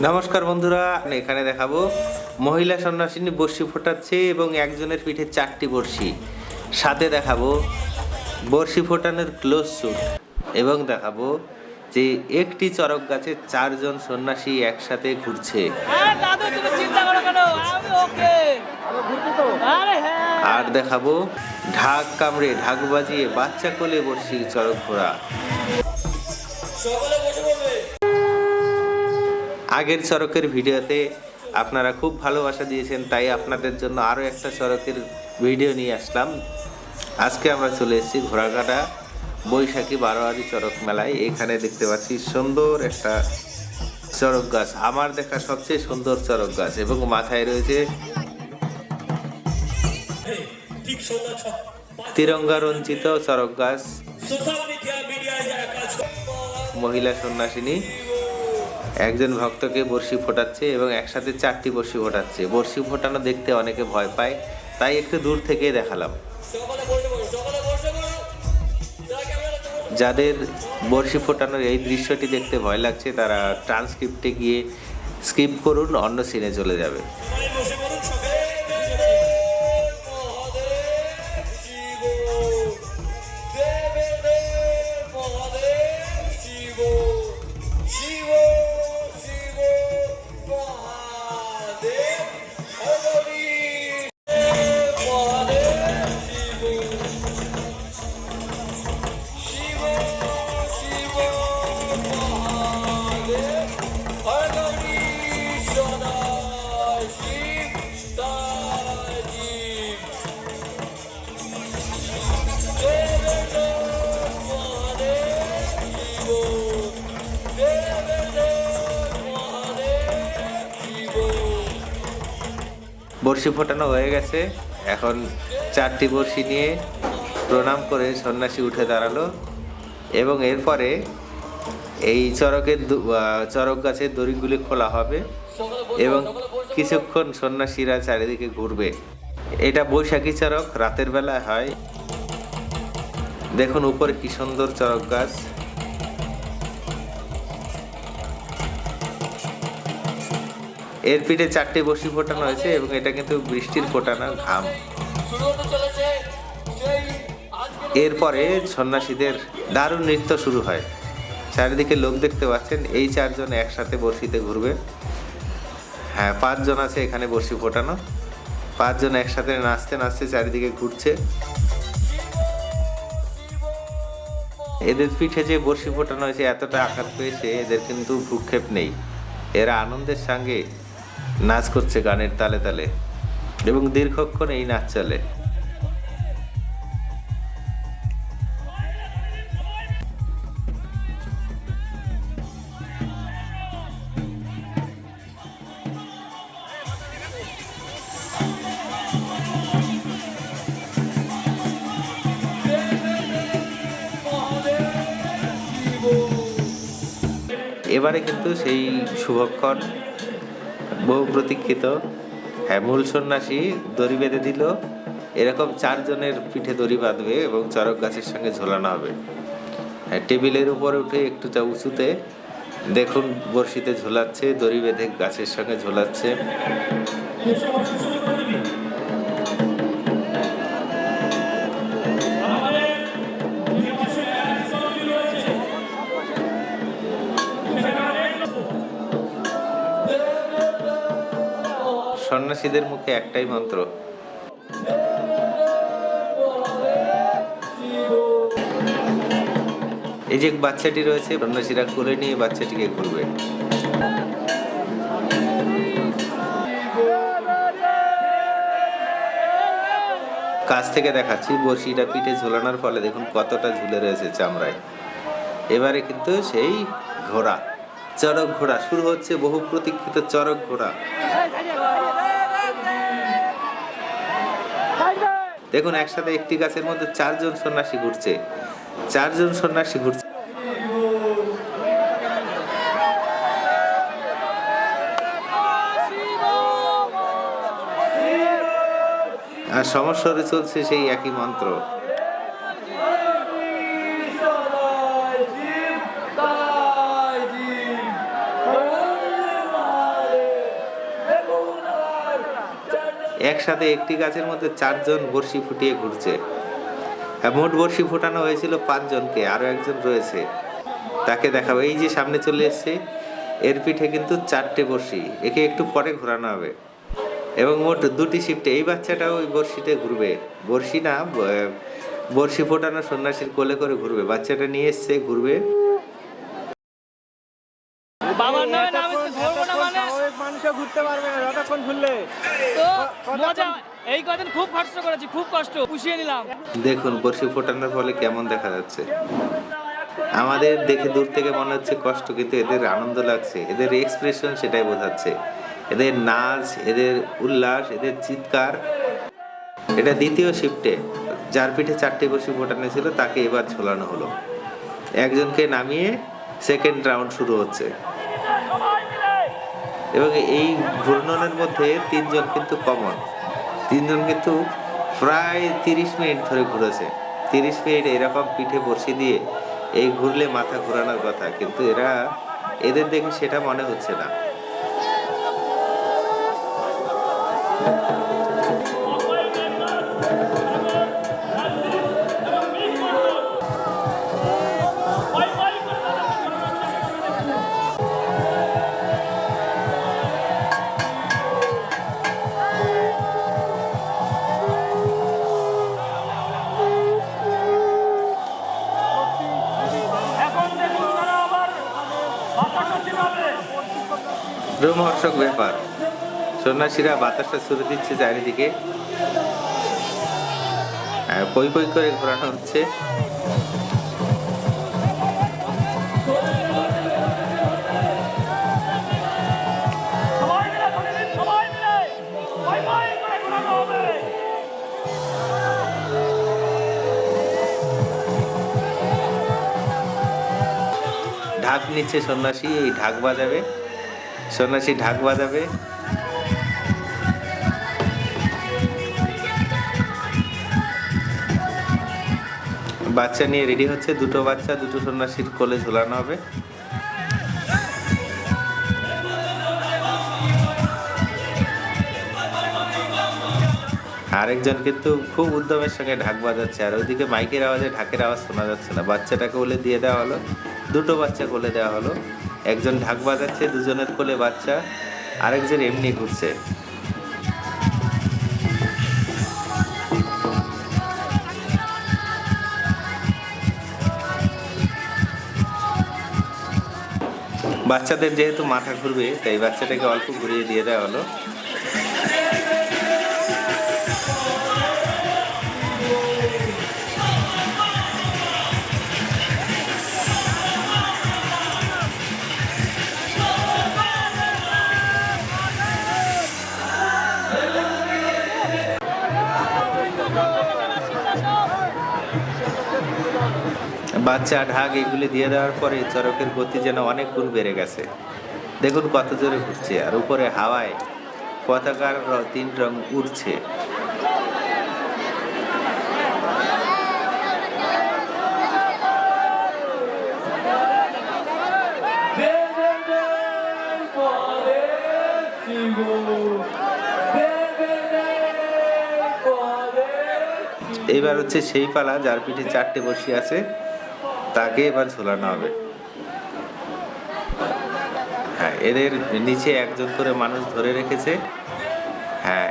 নমস্কার বন্ধুরা এখানে দেখাবো। মহিলা সন্ন্যাসিনী বর্ষি ফোটাচ্ছে এবং একজনের পিঠে চারটি বর্ষি সাথে দেখাবো বর্ষি ফোটানোর ক্লোজ শুট এবং দেখাবো যে একটি চরক গাছে চারজন সন্ন্যাসী একসাথে ঘুরছে। হ্যাঁ দাদু তুমি চিন্তা করো কেন? আমি ওকে। আরে হ্যাঁ। আর দেখাবো ঢাক কামড়ে ঢাক বাজিয়ে বাচ্চা কোলে বর্ষি চরক ঘোরা। আগের চরকের ভিডিওতে আপনারা খুব ভালোবাসা দিয়েছেন, তাই আপনাদের জন্য আরও একটা চরকের ভিডিও নিয়ে আসলাম। আজকে আমরা চলে এসেছি ঘোড়াঘাটা বৈশাখী বারোয়ারি চড়ক মেলায়। এখানে দেখতে পাচ্ছি সুন্দর একটা চড়ক গাছ, আমার দেখা সবচেয়ে সুন্দর চড়ক গাছ, এবং মাথায় রয়েছে তিরঙ্গা রঞ্জিত চরক গাছ। মহিলা সন্ন্যাসিনী একজন ভক্তকে বর্ষি ফোটাচ্ছে এবং একসাথে চারটি বর্ষি ফোটাচ্ছে। বর্ষি ফোটানো দেখতে অনেকে ভয় পায়, তাই একটু দূর থেকে দেখালাম। যাদের বর্ষি ফোটানোর এই দৃশ্যটি দেখতে ভয় লাগছে, তারা ট্রান্সক্রিপ্টে গিয়ে স্কিপ করুন, অন্য সিনে চলে যাবে। বর্ষি ফোটানো হয়ে গেছে। এখন চারটি বর্ষি নিয়ে প্রণাম করে সন্ন্যাসী উঠে দাঁড়াল এবং এরপরে এই চরকের চরক গাছের দড়িগুলি খোলা হবে এবং কিছুক্ষণ সন্ন্যাসীরা চারিদিকে ঘুরবে। এটা বৈশাখী চরক, রাতের বেলায় হয়। দেখুন উপরে কি সুন্দর চরক গাছ। এর পিঠে চারটে বসি ফোটানো হয়েছে এবং এটা কিন্তু বৃষ্টির ফোটানো ঘাম। এরপরে সন্ন্যাসীদের দারুণ নৃত্য শুরু হয়। চারিদিকে লোক দেখতে পাচ্ছেন, এই চারজন একসাথে বড়শিতে ঘুরবে। হ্যাঁ পাঁচজন আছে এখানে বড়শি ফোটানো। পাঁচজন একসাথে নাচতে নাচতে চারিদিকে ঘুরছে। এদের পিঠে যে বড়শি ফোটানো হয়েছে, এতটা আঘাত পেয়েছে, এদের কিন্তু ভূক্ষেপ নেই। এরা আনন্দের সঙ্গে নাচ করছে গানের তালে তালে এবং দীর্ঘক্ষণ এই নাচ চলে। এবারে কিন্তু সেই শুভক্ষণ বহু প্রতীক্ষিত হ্যাঁ মূল সন্ন্যাসী দড়ি বেঁধে দিল। এরকম চারজনের পিঠে দড়ি বাঁধবে এবং চরক গাছের সঙ্গে ঝোলানো হবে। হ্যাঁ টেবিলের উপরে উঠে একটু চা উঁচুতে দেখুন বর্ষিতে ঝোলাচ্ছে, দড়ি বেঁধে গাছের সঙ্গে ঝোলাচ্ছে। সন্ন্যাসীদের মুখে একটাই মন্ত্র। এই যে বাচ্চাটি রয়েছে, সন্ন্যাসীরা কোলে নিয়ে বাচ্চাটিকে ঘুরবে। কাছ থেকে দেখাচ্ছি, বড়শিটা পিঠে ঝোলানোর ফলে দেখুন কতটা ঝুলে রয়েছে চামড়ায়। এবারে কিন্তু সেই ঘোড়া চড়ক ঘোড়া, শুরু হচ্ছে বহু প্রতীক্ষিত চড়ক ঘোড়া। দেখুন, একসাথে একটি গাছের মধ্যে চারজন সন্ন্যাসী ঘুরছে। চারজন সন্ন্যাসী ঘুরছে। আর সমস্যা চলছে সেই একই মন্ত্র। একসাথে একটি গাছের মধ্যে চারজন বড়শি ফুটিয়ে ঘুরছে। হ্যাঁ, মোট বড়শি ফোটানো হয়েছিল পাঁচজনকে আরও একজন রয়েছে। তাকে দেখাবো। এই যে সামনে চলে এসছে এর পিঠে কিন্তু চারটে বড়শি। একে একটু পরে ঘোরানো হবে। এবং মোট দুটি শিফটে এই বাচ্চাটাও ওই বড়শিতে ঘুরবে। বড়শি না ব- বড়শি ফোটানো সন্ন্যাসীর কোলে করে ঘুরবে। বাচ্চাটা নিয়ে এসছে ঘুরবে। ঘুরতে পারবে না যতক্ষণ ঘুরলে। তো মজা এই কদিন খুব কষ্ট করেছি খুব কষ্ট পুষিয়ে নিলাম। দেখুন বড়শি ফোটানোর ফলে কেমন দেখা যাচ্ছে। আমাদের দেখে দূর থেকে মনে হচ্ছে কষ্ট কিন্তু এদের আনন্দ লাগছে এদের এক্সপ্রেশন সেটাই বোঝাচ্ছে। এদের নাচ এদের উল্লাস এদের চিৎকার। এটা দ্বিতীয় শিফটে যার পিঠে চারটে বসি ফোটানো ছিল তাকে এবার ঝোলানো হলো। একজনকে নামিয়ে সেকেন্ড রাউন্ড শুরু হচ্ছে। এবং এই ঘূর্ণনের মধ্যে তিনজন কিন্তু কমন তিনজন কিন্তু প্রায় তিরিশ মিনিট ধরে ঘুরেছে। তিরিশ মিনিট এরকম পিঠে বসে দিয়ে এই ঘুরলে মাথা ঘোরানোর কথা, কিন্তু এরা এদের দেখে সেটা মনে হচ্ছে না। রোমহর্ষক ব্যাপার। সন্ন্যাসীরা বাতাসটা ছুড়ে দিচ্ছে চারিদিকে। পই পই করে ঘোরানো হচ্ছে। ঢাক নিচ্ছে সন্ন্যাসী এই ঢাক বাজাবে। সন্ন্যাসী ঢাক বাজাবে। বাচ্চা নিয়ে রেডি হচ্ছে। দুটো বাচ্চা, দুটো সন্ন্যাসীর কোলে ঝোলানো হবে। আরেকজন কিন্তু খুব উদ্যমের সঙ্গে ঢাক বাজাচ্ছে। আর ওইদিকে মাইকের আওয়াজে ঢাকের আওয়াজ শোনা যাচ্ছে না। বাচ্চাটাকে কোলে দিয়ে দেওয়া হলো। দুটো বাচ্চা কোলে দেওয়া হলো। একজন ঢাক বাজাচ্ছে, দুজনের কোলে বাচ্চা, আরেকজন এমনি ঘুরছে। বাচ্চাদের যেহেতু মাথা ঘুরবে, তাই বাচ্চাটাকে অল্প ঘুরিয়ে দিয়ে দেওয়া হলো। বাচ্চা ঢাক এগুলি দিয়ে দেওয়ার পরে চরকের গতি যেন অনেক গুণ বেড়ে গেছে। দেখুন কত জোরে ঘুরছে, আর উপরে হাওয়ায় পতাকার তিন রং উড়ছে। এবার হচ্ছে সেই পালা যার পিঠে চারটে বসি আছে। তাকে এবার ঝোলানো হবে। হ্যাঁ এদের নিচে একজন করে মানুষ ধরে রেখেছে। হ্যাঁ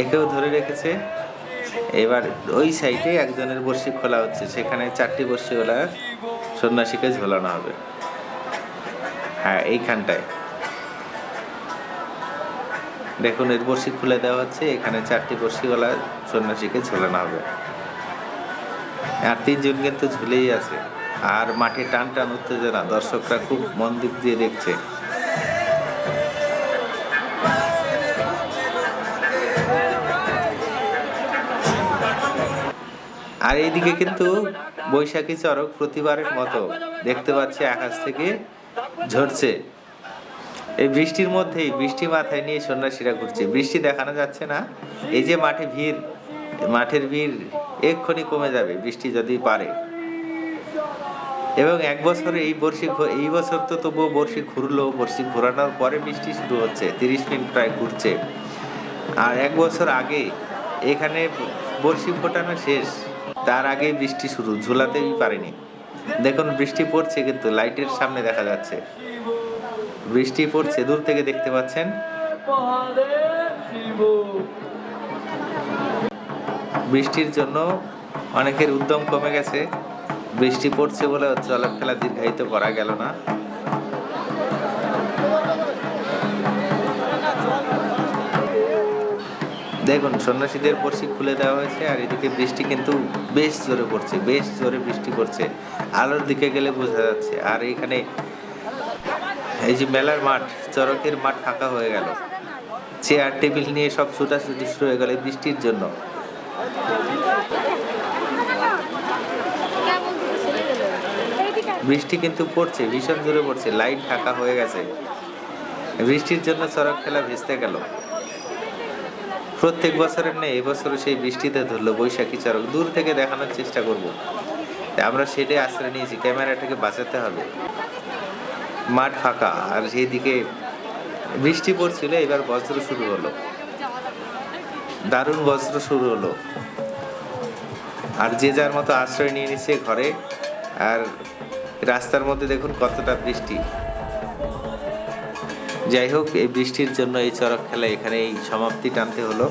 একেও ধরে রেখেছে। এবার ওই সাইডে একজনের বর্ষি খোলা হচ্ছে, সেখানে চারটি বর্ষিওয়ালা সন্ন্যাসীকে ঝোলানো হবে। হ্যাঁ এইখানটায়। দেখুন, এর বর্ষি খুলে দেওয়া হচ্ছে, এখানে চারটি বর্ষিওয়ালা সন্ন্যাসীকে ঝোলানো হবে। আর তিনজন কিন্তু ঝুলেই আছে। আর মাঠে টান টান উত্তেজনা, দর্শকরা খুব মন দিয়ে দেখছে। আর এইদিকে কিন্তু বৈশাখী চড়ক প্রতিবারের মতো দেখতে পাচ্ছি আকাশ থেকে ঝরছে। এই বৃষ্টির মধ্যেই বৃষ্টি মাথায় নিয়ে সন্ন্যাসীরা ঘুরছে। বৃষ্টি দেখানো যাচ্ছে না। এই যে মাঠে ভিড়, মাঠের ভিড় এক্ষুনি কমে যাবে, বৃষ্টি যদি পারে। এবং এক বছরে এই বর্ষি এই বছর তো তবুও বর্ষি ঘুরলো, বর্ষি ঘোরানোর পরে বৃষ্টি শুরু হচ্ছে, তিরিশ মিনিট প্রায় ঘুরছে। আর এক বছর আগে এখানে বড়শি ফোটানো শেষ, তার আগে বৃষ্টি শুরু, ঝুলাতেই পারেনি। দেখুন, বৃষ্টি পড়ছে কিন্তু লাইটের সামনে দেখা যাচ্ছে। বৃষ্টি পড়ছে, দূর থেকে দেখতে পাচ্ছেন। বৃষ্টির জন্য অনেকের উদ্যম কমে গেছে। বৃষ্টি পড়ছে বলে জলের খেলা দীর্ঘায়িত করা গেল না। দেখুন, সন্ন্যাসীদের বর্ষি খুলে দেওয়া হয়েছে, আর এদিকে বৃষ্টি কিন্তু বেশ জোরে পড়ছে, বেশ জোরে বৃষ্টি পড়ছে। আলোর দিকে গেলে বোঝা যাচ্ছে, আর এখানে এই যে মেলার মাঠ, চরকের মাঠ ফাঁকা হয়ে গেল। চেয়ার, টেবিল নিয়ে সব ছুটাছুটি শুরু হয়ে গেল বৃষ্টির জন্য। বৃষ্টি কিন্তু পড়ছে, ভীষণ জোরে পড়ছে, লাইট ঢাকা হয়ে গেছে। বৃষ্টির জন্য চড়ক খেলা ভেস্তে গেল। প্রত্যেক বছরের নেই, এবছরও সেই বৃষ্টিতে ধরলো বৈশাখী চড়ক। দূর থেকে দেখানোর চেষ্টা করব। আমরা সেটাই আশ্রয় নিয়েছি, ক্যামেরাটাকে বাঁচাতে হবে। মাঠ ফাঁকা, আর সেইদিকে বৃষ্টি পড়ছিল, এবার বজ্র শুরু হলো। দারুণ বস্ত্র শুরু হলো। আর যে যার মতো আশ্রয় নিয়ে নিচ্ছে ঘরে, আর রাস্তার মধ্যে দেখুন কতটা বৃষ্টি। যাই হোক, এই বৃষ্টির জন্য এই চড়ক খেলা এখানেই সমাপ্তি টানতে হলো।